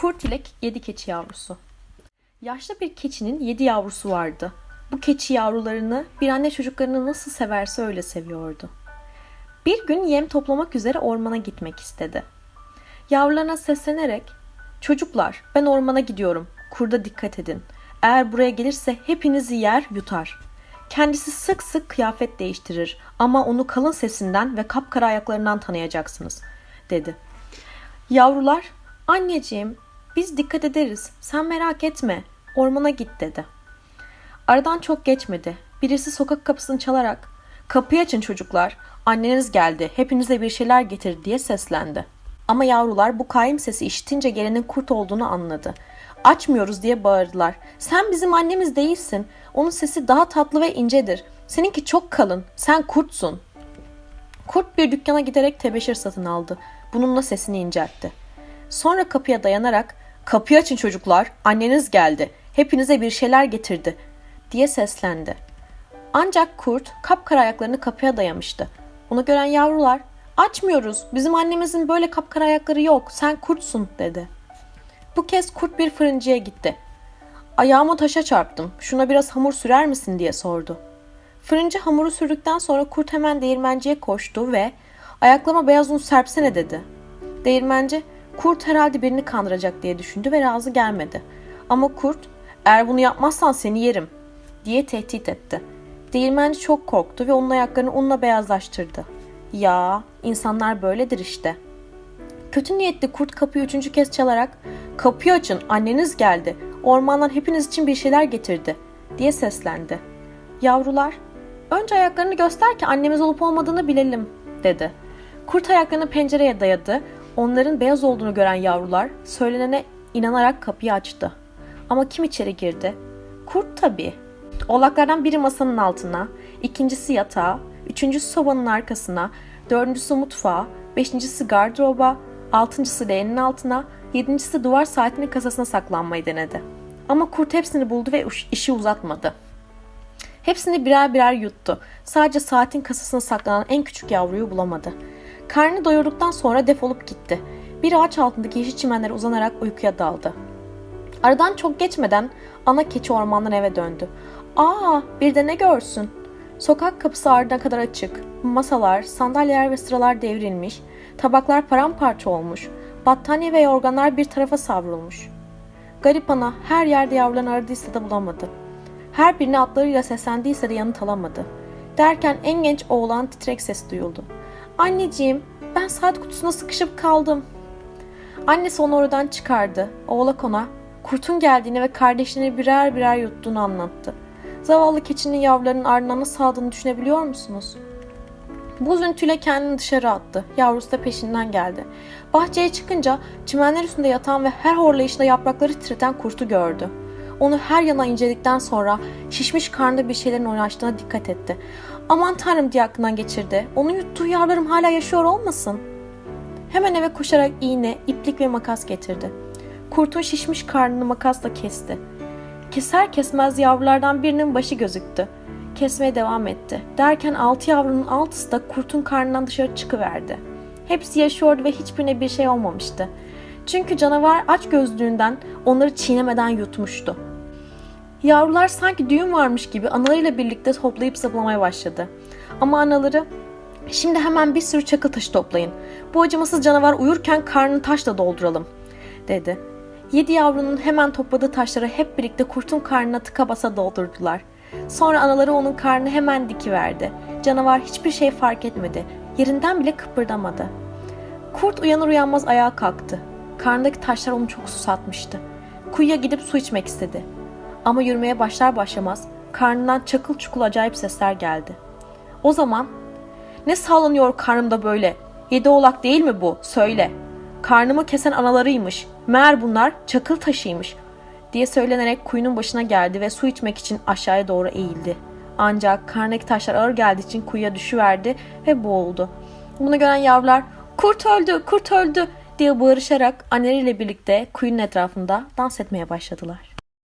Kurt ile yedi keçi yavrusu. Yaşlı bir keçinin yedi yavrusu vardı. Bu keçi yavrularını bir anne çocuklarını nasıl severse öyle seviyordu. Bir gün yem toplamak üzere ormana gitmek istedi. Yavrularına seslenerek "Çocuklar, ben ormana gidiyorum. Kurda dikkat edin. Eğer buraya gelirse hepinizi yer, yutar." Kendisi sık sık kıyafet değiştirir ama onu kalın sesinden ve kapkara ayaklarından tanıyacaksınız, dedi. Yavrular, anneciğim biz dikkat ederiz, sen merak etme, ormana git dedi. Aradan çok geçmedi. Birisi sokak kapısını çalarak, kapıyı açın çocuklar, anneniz geldi, hepinize bir şeyler getir diye seslendi. Ama yavrular bu kaim sesi işitince gelenin kurt olduğunu anladı. Açmıyoruz diye bağırdılar. Sen bizim annemiz değilsin. Onun sesi daha tatlı ve incedir. Seninki çok kalın. Sen kurtsun. Kurt bir dükkana giderek tebeşir satın aldı. Bununla sesini inceltti. Sonra kapıya dayanarak "Kapıyı açın çocuklar. Anneniz geldi. Hepinize bir şeyler getirdi." diye seslendi. Ancak kurt kapkara ayaklarını kapıya dayamıştı. Onu gören yavrular "Açmıyoruz. Bizim annemizin böyle kapkara ayakları yok. Sen kurtsun." dedi. Bu kez kurt bir fırıncıya gitti. Ayağımı taşa çarptım. Şuna biraz hamur sürer misin diye sordu. Fırıncı hamuru sürdükten sonra kurt hemen değirmenciye koştu ve ayaklama beyaz un serpsene dedi. Değirmenci kurt herhalde birini kandıracak diye düşündü ve razı gelmedi. Ama kurt eğer bunu yapmazsan seni yerim diye tehdit etti. Değirmenci çok korktu ve onun ayaklarını unla beyazlaştırdı. Ya insanlar böyledir işte. Kötü niyetli kurt kapıyı üçüncü kez çalarak kapıyı açın anneniz geldi ormandan hepiniz için bir şeyler getirdi diye seslendi. Yavrular önce ayaklarını göster ki annemiz olup olmadığını bilelim dedi. Kurt ayaklarını pencereye dayadı. Onların beyaz olduğunu gören yavrular söylenene inanarak kapıyı açtı. Ama kim içeri girdi? Kurt tabii. Oğlaklardan biri masanın altına, ikincisi yatağa, üçüncüsü sobanın arkasına, dördüncüsü mutfağa, beşincisi gardıroba, altıncısı leğenin altına, yedincisi duvar saatinin kasasına saklanmayı denedi. Ama kurt hepsini buldu ve işi uzatmadı. Hepsini birer birer yuttu. Sadece saatin kasasına saklanan en küçük yavruyu bulamadı. Karnını doyurduktan sonra defolup gitti. Bir ağaç altındaki yeşil çimenlere uzanarak uykuya daldı. Aradan çok geçmeden ana keçi ormandan eve döndü. Aa bir de ne görsün. Sokak kapısı ardına kadar açık. Masalar, sandalyeler ve sıralar devrilmiş. Tabaklar paramparça olmuş. Battaniye ve yorganlar bir tarafa savrulmuş. Garip ana her yerde yavrularını aradıysa da bulamadı. Her birine atlarıyla seslendiyse de yanıt alamadı. Derken en genç oğlan titrek ses duyuldu. Anneciğim ben saat kutusuna sıkışıp kaldım. Annesi onu oradan çıkardı. Oğlak ona kurtun geldiğini ve kardeşlerini birer birer yuttuğunu anlattı. Zavallı keçinin yavrularının ardına nasıl aldığını düşünebiliyor musunuz? Bu üzüntüyle kendini dışarı attı. Yavrusu da peşinden geldi. Bahçeye çıkınca çimenler üstünde yatan ve her horlayışında yaprakları titreten kurtu gördü. Onu her yana inceledikten sonra şişmiş karnında bir şeylerin oynaştığına dikkat etti. Aman tanrım diye aklından geçirdi. Onun yuttuğu yavrularım hala yaşıyor olmasın? Hemen eve koşarak iğne, iplik ve makas getirdi. Kurtun şişmiş karnını makasla kesti. Keser kesmez yavrulardan birinin başı gözüktü. Kesmeye devam etti. Derken altı yavrunun altısı da kurtun karnından dışarı çıkıverdi. Hepsi yaşıyordu ve hiçbirine bir şey olmamıştı. Çünkü canavar aç gözlüğünden onları çiğnemeden yutmuştu. Yavrular sanki düğün varmış gibi analarıyla birlikte toplayıp zıplamaya başladı. Ama anaları şimdi hemen bir sürü çakıl taşı toplayın. Bu acımasız canavar uyurken karnını taşla dolduralım dedi. Yedi yavrunun hemen topladığı taşları hep birlikte kurtun karnına tıka basa doldurdular. Sonra anaları onun karnını hemen dikiverdi. Canavar hiçbir şey fark etmedi. Yerinden bile kıpırdamadı. Kurt uyanır uyanmaz ayağa kalktı. Karnındaki taşlar onu çok susatmıştı. Kuyuya gidip su içmek istedi. Ama yürümeye başlar başlamaz karnından çakıl çukul acayip sesler geldi. O zaman ne sallanıyor karnımda böyle? Yedi oğlak değil mi bu? Söyle. Karnımı kesen analarıymış. Meğer bunlar çakıl taşıymış diye söylenerek kuyunun başına geldi ve su içmek için aşağıya doğru eğildi. Ancak karnındaki taşlar ağır geldiği için kuyuya düşüverdi ve boğuldu. Bunu gören yavrular kurt öldü, kurt öldü diye bağırışarak anneleriyle birlikte kuyunun etrafında dans etmeye başladılar.